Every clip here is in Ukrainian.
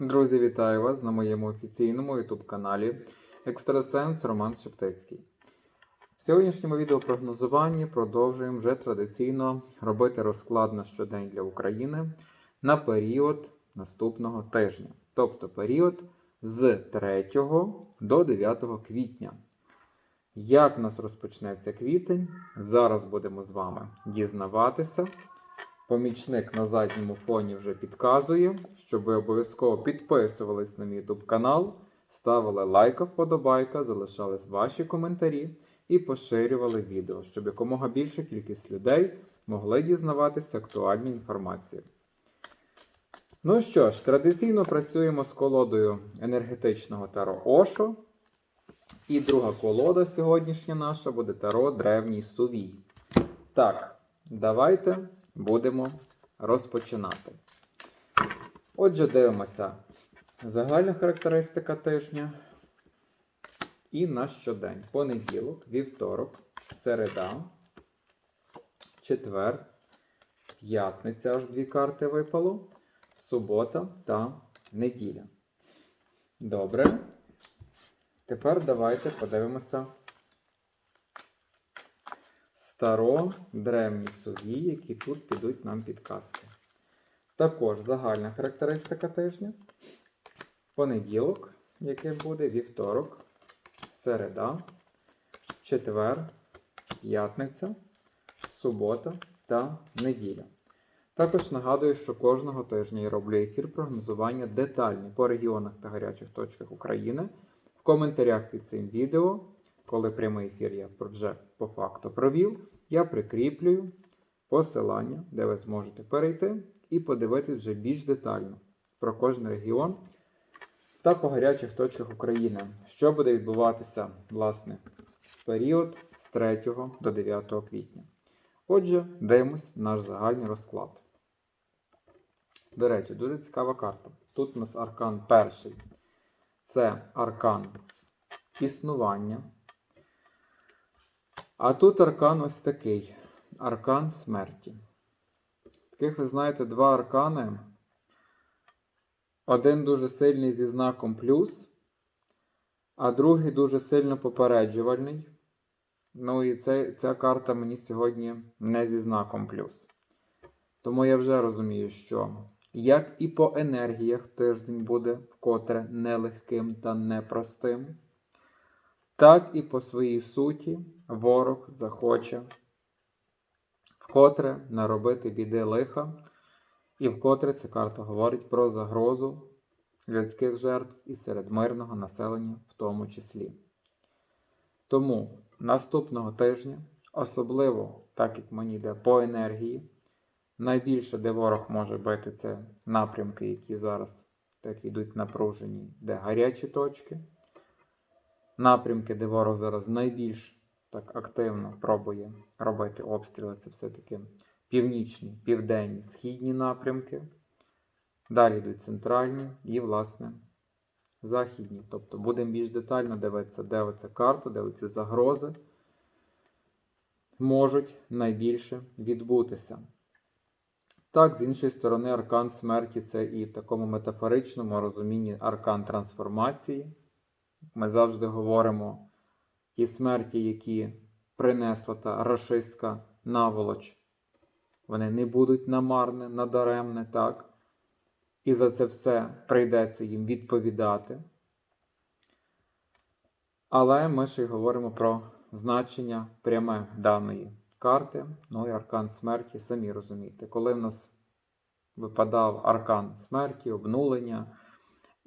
Друзі, вітаю вас на моєму офіційному YouTube каналі Екстрасенс Роман Шептицький. В сьогоднішньому відеопрогнозуванні продовжуємо вже традиційно робити розклад на щодень для України на період наступного тижня, тобто період з 3 до 9 квітня. Як в нас розпочнеться квітень, зараз будемо з вами дізнаватися. Помічник на задньому фоні вже підказує, щоб ви обов'язково підписувались на мій YouTube канал, ставили лайка, вподобайка, залишались ваші коментарі і поширювали відео, щоб якомога більша кількість людей могли дізнаватися актуальну інформацію. Ну що ж, традиційно працюємо з колодою енергетичного Таро Ошо. І друга колода сьогоднішня наша буде Таро Древній Сувій. Так, давайте будемо розпочинати. Отже, дивимося загальна характеристика тижня. І на щодень. Понеділок, вівторок, середа, четвер, п'ятниця аж дві карти випало, субота та неділя. Добре. Тепер давайте подивимося старо древні сові, які тут підуть нам підказки. Також загальна характеристика тижня. Понеділок, який буде вівторок, середа, четвер, п'ятниця, субота та неділя. Також нагадую, що кожного тижня я роблю ефір прогнозування детальні по регіонах та гарячих точках України. В коментарях під цим відео, коли прямий ефір я вже по факту провів, я прикріплюю посилання, де ви зможете перейти і подивитися вже більш детально про кожен регіон та по гарячих точках України, що буде відбуватися власне в період з 3 до 9 квітня. Отже, дивимось наш загальний розклад. До речі, дуже цікава карта. Тут у нас аркан перший. Це аркан існування. А тут аркан ось такий аркан смерті. Таких, ви знаєте, два аркани. Один дуже сильний зі знаком плюс, а другий дуже сильно попереджувальний. Ну і це, ця карта мені сьогодні не зі знаком плюс. Тому я вже розумію, що як і по енергіях тиждень буде вкотре нелегким та непростим, так і по своїй суті ворог захоче вкотре наробити біди лиха. І вкотре ця карта говорить про загрозу людських жертв і серед мирного населення в тому числі. Тому наступного тижня, особливо, так як мені йде по енергії, найбільше, де ворог може бити, це напрямки, які зараз так йдуть напружені, де гарячі точки. Напрямки, де ворог зараз найбільш так активно пробує робити обстріли, це все-таки північні, південні, східні напрямки. Далі йдуть центральні і, власне, західні. Тобто будемо більш детально дивитися, де оця карта, де оці загрози можуть найбільше відбутися. Так, з іншої сторони, аркан смерті це і в такому метафоричному розумінні аркан трансформації. Ми завжди говоримо ті смерті, які принесла та рашистська наволоч вони не будуть намарне, надаремне, так? І за це все прийдеться їм відповідати. Але ми ще й говоримо про значення пряме даної карти. Ну і аркан смерті, самі розумієте. Коли в нас випадав аркан смерті, обнулення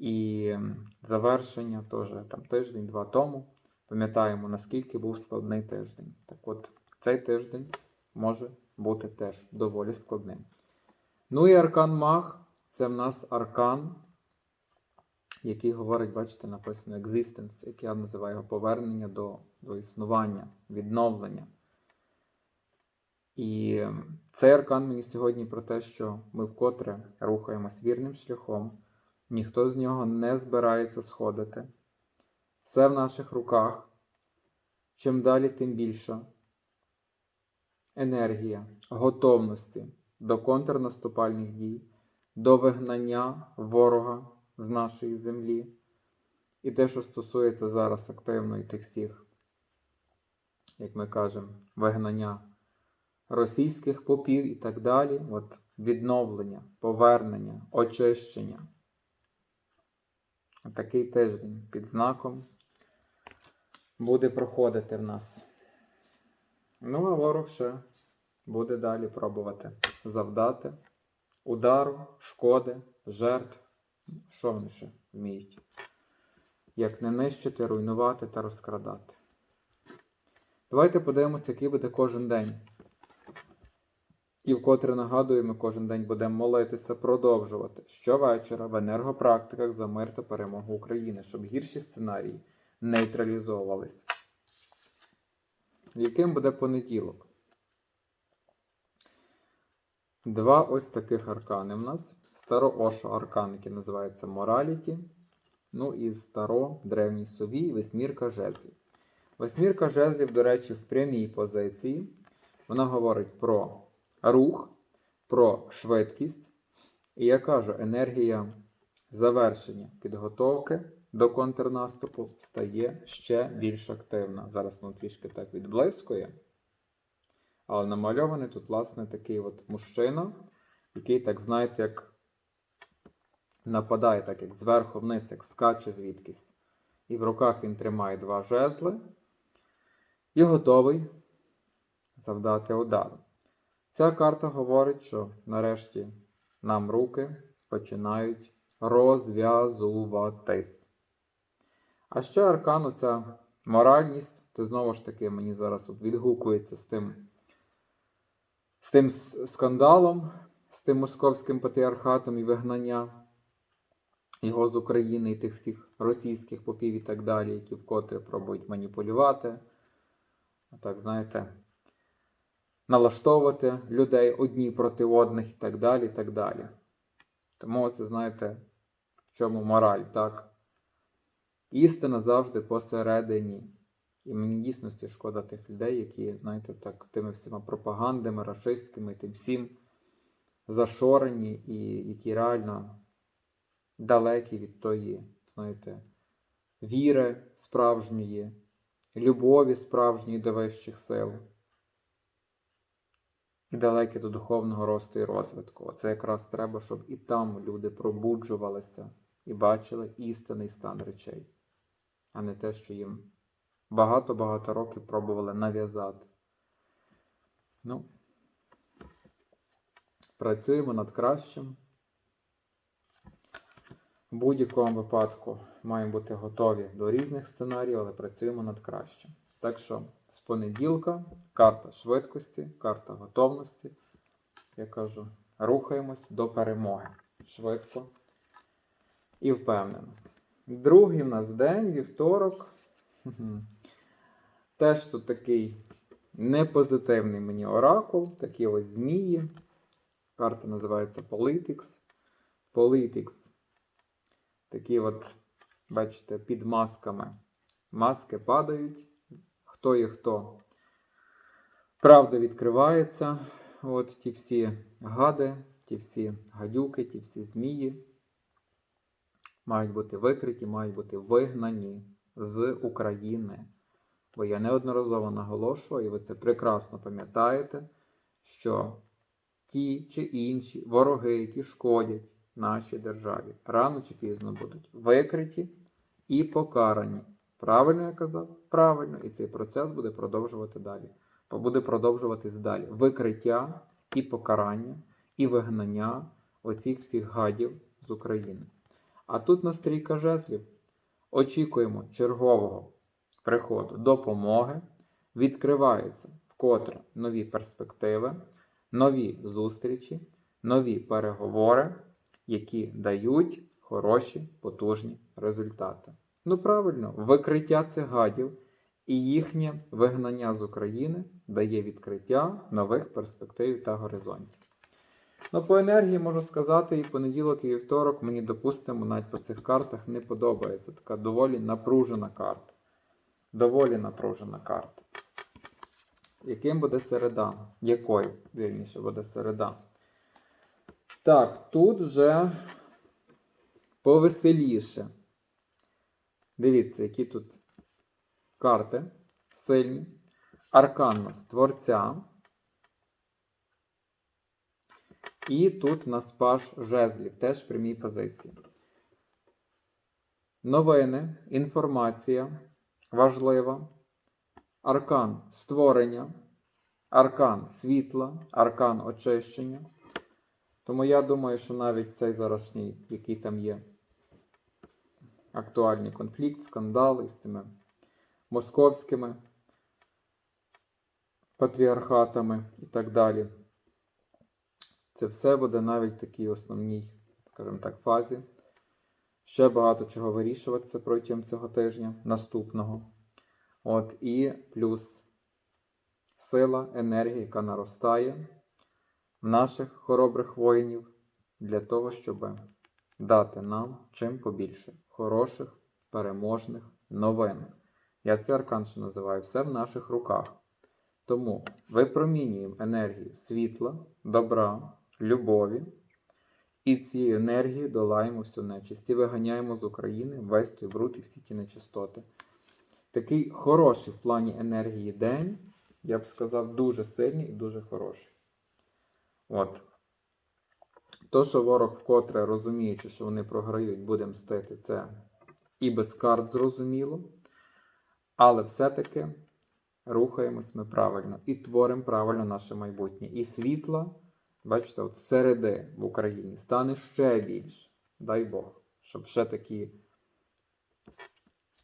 і завершення, теж там тиждень-два тому, пам'ятаємо, наскільки був складний тиждень. Так от, цей тиждень може бути теж доволі складним. Ну і аркан Маг це в нас аркан, який говорить, бачите, написано existence, як я називаю його повернення до, до існування, відновлення. І цей аркан мені сьогодні про те, що ми вкотре рухаємось вірним шляхом, ніхто з нього не збирається сходити. Все в наших руках. Чим далі, тим більше енергія готовності до контрнаступальних дій, до вигнання ворога з нашої землі. І те, що стосується зараз активно і тих всіх, як ми кажемо, вигнання російських попів і так далі, от відновлення, повернення, очищення. Такий тиждень під знаком буде проходити в нас. Ну, а ворог ще буде далі пробувати завдати удару, шкоди, жертв. Що вони ще вміють? Як не нищити, руйнувати та розкрадати. Давайте подивимося, який буде кожен день. І вкотре нагадуємо, кожен день будемо молитися, продовжувати щовечора в енергопрактиках за мир та перемогу України, щоб гірші сценарії нейтралізовувалися. Яким буде понеділок? Два ось таких аркани в нас. Старо-Ошо аркан, який називається Мораліті. Ну і старо древній сові і восьмірка жезлів. Восьмірка жезлів, до речі, в прямій позиції. Вона говорить про рух, про швидкість. І я кажу, енергія завершення підготовки до контрнаступу стає ще більш активна. Зараз воно трішки так відблискує. Але намальований тут, власне, такий от мужчина, який, так знаєте, як нападає, так як зверху вниз, як скаче звідкись. І в руках він тримає два жезли і готовий завдати удар. Ця карта говорить, що нарешті нам руки починають розв'язуватись. А ще аркан, оця моральність, це знову ж таки мені зараз відгукується з тим, з тим скандалом, з тим московським патріархатом і вигнання його з України і тих всіх російських попів і так далі, які вкотре пробують маніпулювати. Так, знаєте, налаштовувати людей одні проти одних і так далі. і так далі. Тому це, знаєте, в чому мораль, так? Істина завжди посередині. І мені дійсності шкода тих людей, які, знаєте, так, тими всіма пропагандами, расистськими, тим всім зашорені, і які реально далекі від тої, знаєте, віри справжньої, любові справжньої до вищих сил. І далекі до духовного росту і розвитку. Це якраз треба, щоб і там люди пробуджувалися і бачили істинний стан речей, а не те, що їм багато-багато років пробували нав'язати. Ну, працюємо над кращим. В будь-якому випадку маємо бути готові до різних сценаріїв, але працюємо над кращим. Так що з понеділка карта швидкості, карта готовності. Я кажу, рухаємось до перемоги швидко і впевнено. Другий в нас день, вівторок. Теж тут такий непозитивний мені оракул, такі ось змії. Карта називається Politics. Politics. Такі от, бачите, під масками. Маски падають. Хто є хто. Правда відкривається. От ті всі гади, ті всі гадюки, ті всі змії мають бути викриті, мають бути вигнані з України. Бо я неодноразово наголошую, і ви це прекрасно пам'ятаєте, що ті чи інші вороги, які шкодять нашій державі, рано чи пізно будуть викриті і покарані. Правильно я казав? Правильно, і цей процес буде продовжувати далі. Буде продовжуватись далі. Викриття і покарання, і вигнання оцих всіх гадів з України. А тут на стрійка жезлів очікуємо чергового приходу допомоги. Відкриваються вкотре нові перспективи, нові зустрічі, нові переговори, які дають хороші, потужні результати. Ну правильно, викриття цих гадів і їхнє вигнання з України дає відкриття нових перспектив та горизонтів. Ну, по енергії можу сказати, і понеділок, і вівторок мені, допустимо, навіть по цих картах не подобається. Така доволі напружена карта. Доволі напружена карта. Яким буде середа? Якою, вірніше, буде середа? Так, тут вже повеселіше. Дивіться, які тут карти сильні. Аркан нас творця. І тут нас паш жезлів, теж в прямій позиції. Новини, інформація важлива. Аркан створення, аркан світла, аркан очищення. Тому я думаю, що навіть цей зарашній, який там є, актуальний конфлікт, скандали з тими московськими патріархатами і так далі. Це все буде навіть в такій основній, скажімо так, фазі. Ще багато чого вирішуватися протягом цього тижня, наступного. От, і плюс сила, енергія, яка наростає в наших хоробрих воїнів для того, щоб дати нам чим побільше хороших, переможних новин. Я цей аркан ще називаю все в наших руках. Тому випромінюємо енергію світла, добра, любові. І цією енергією долаємо всю нечисть і виганяємо з України весь той бруд і всі ті нечистоти. Такий хороший в плані енергії день, я б сказав, дуже сильний і дуже хороший. От. То, що ворог вкотре розуміючи, що вони програють, буде мстити, це і без карт зрозуміло. Але все-таки рухаємось ми правильно і творимо правильно наше майбутнє. І світла, бачите, от середи в Україні стане ще більше. Дай Бог, щоб ще такі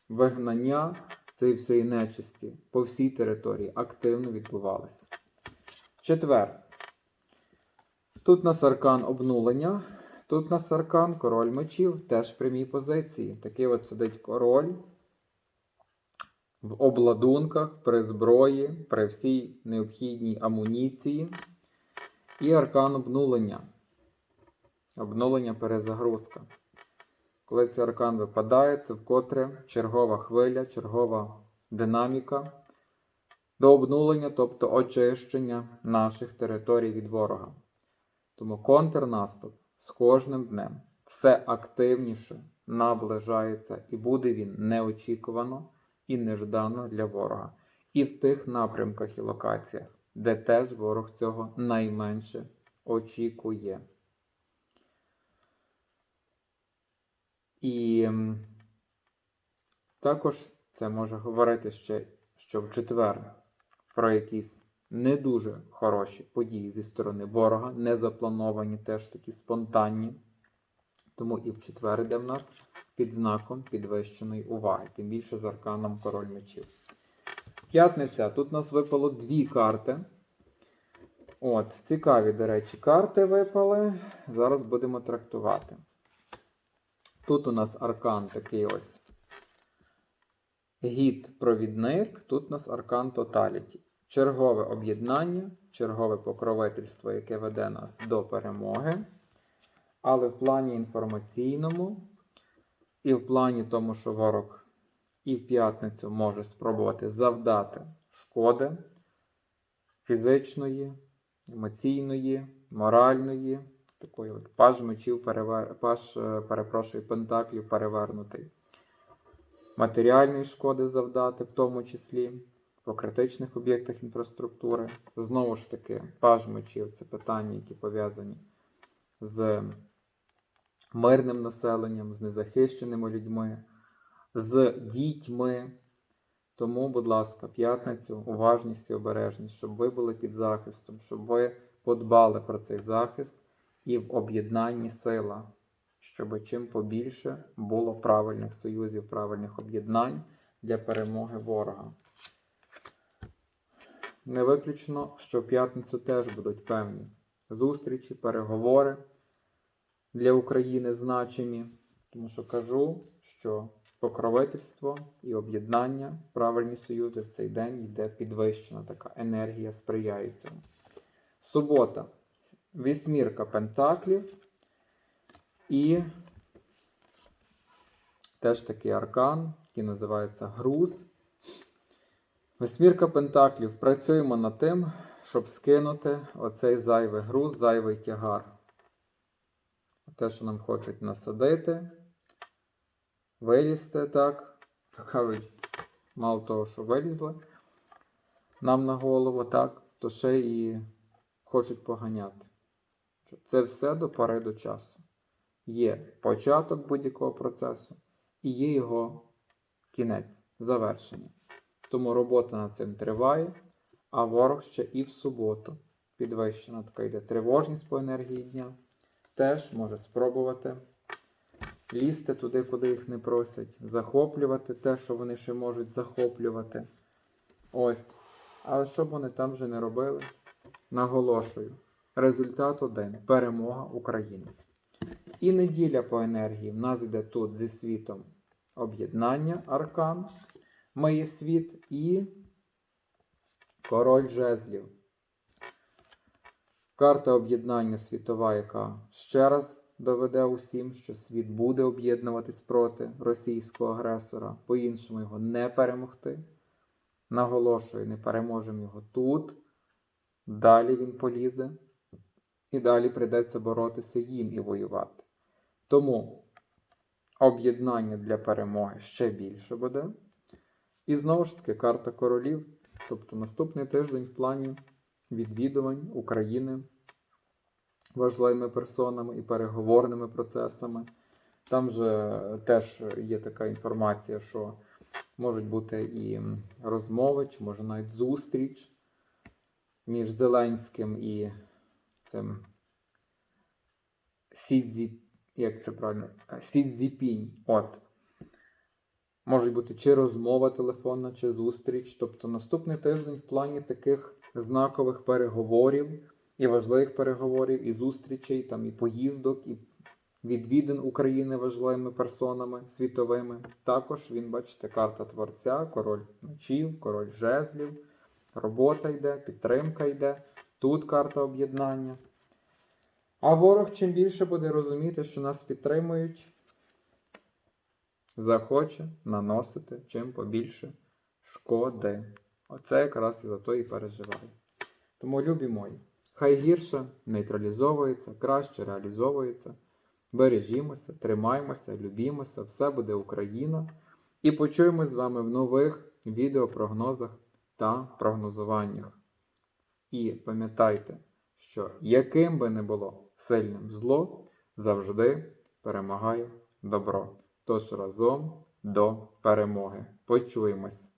вигнання цієї всієї нечисті по всій території активно відбувалися. Четвер. Тут нас аркан обнулення. Тут нас аркан король мечів, теж в прямій позиції. Такий от сидить король в обладунках, при зброї, при всій необхідній амуніції. І аркан обнулення. Обнулення перезагрузка. Коли цей аркан випадає, це вкотре чергова хвиля, чергова динаміка до обнулення, тобто очищення наших територій від ворога. Тому контрнаступ з кожним днем все активніше наближається, і буде він неочікувано і неждано для ворога. І в тих напрямках і локаціях, де теж ворог цього найменше очікує. І також це може говорити ще, що в четвер про якісь не дуже хороші події зі сторони ворога, не заплановані, теж такі спонтанні. Тому і в четвер йде в нас під знаком підвищеної уваги, тим більше з арканом король мечів. П'ятниця. Тут у нас випало дві карти. От, цікаві, до речі, карти випали. Зараз будемо трактувати. Тут у нас аркан такий ось гід-провідник, тут у нас аркан Тоталіті. Чергове об'єднання, чергове покровительство, яке веде нас до перемоги. Але в плані інформаційному, і в плані тому, що ворог і в п'ятницю може спробувати завдати шкоди фізичної, емоційної, моральної, такої от паж мечів, перевер... паж, е, перепрошую, пентаклів перевернутий. Матеріальної шкоди завдати, в тому числі по критичних об'єктах інфраструктури. Знову ж таки, паж мечів це питання, які пов'язані з мирним населенням, з незахищеними людьми, з дітьми. Тому, будь ласка, п'ятницю, уважність і обережність, щоб ви були під захистом, щоб ви подбали про цей захист і в об'єднанні сила, щоб чим побільше було правильних союзів, правильних об'єднань для перемоги ворога. Не виключно, що в п'ятницю теж будуть певні зустрічі, переговори для України значимі, тому що кажу, що покровительство і об'єднання, правильні союзи в цей день йде підвищена така енергія сприяє цьому. Субота. Вісьмірка Пентаклів і теж такий аркан, який називається груз. Восьмірка Пентаклів. Працюємо над тим, щоб скинути оцей зайвий груз, зайвий тягар. Те, що нам хочуть насадити, вилізти так. То кажуть, мало того, що вилізли нам на голову, так, то ще і хочуть поганяти. Це все до пори до часу. Є початок будь-якого процесу і є його кінець, завершення. Тому робота над цим триває, а ворог ще і в суботу. Підвищена така йде тривожність по енергії дня. Теж може спробувати лізти туди, куди їх не просять, захоплювати те, що вони ще можуть захоплювати. Ось. Але що б вони там вже не робили, наголошую: результат один перемога України. І неділя по енергії. В нас йде тут зі світом об'єднання аркан, має світ і король жезлів. Карта об'єднання світова, яка ще раз доведе усім, що світ буде об'єднуватись проти російського агресора, по-іншому його не перемогти. Наголошую, не переможемо його тут. Далі він полізе, і далі прийдеться боротися їм і воювати. Тому об'єднання для перемоги ще більше буде. І знову ж таки, карта королів, тобто наступний тиждень в плані відвідувань України важливими персонами і переговорними процесами. Там же теж є така інформація, що можуть бути і розмови, чи може навіть зустріч між Зеленським і цим Сідзі, як це правильно? Сідзіпінь. От. Можуть бути чи розмова телефонна, чи зустріч. Тобто наступний тиждень в плані таких знакових переговорів і важливих переговорів, і зустрічей, там, і поїздок, і відвідин України важливими персонами світовими. Також він, бачите, карта творця, король мечів, король жезлів, робота йде, підтримка йде. Тут карта об'єднання. А ворог чим більше буде розуміти, що нас підтримують, захоче наносити чим побільше шкоди. Оце якраз і за то і переживаю. Тому, любі мої, хай гірше нейтралізовується, краще реалізовується. Бережімося, тримаймося, любімося, все буде Україна. І почуємось з вами в нових відеопрогнозах та прогнозуваннях. І пам'ятайте, що яким би не було сильним зло, завжди перемагає добро. Тож разом до перемоги. Почуємось!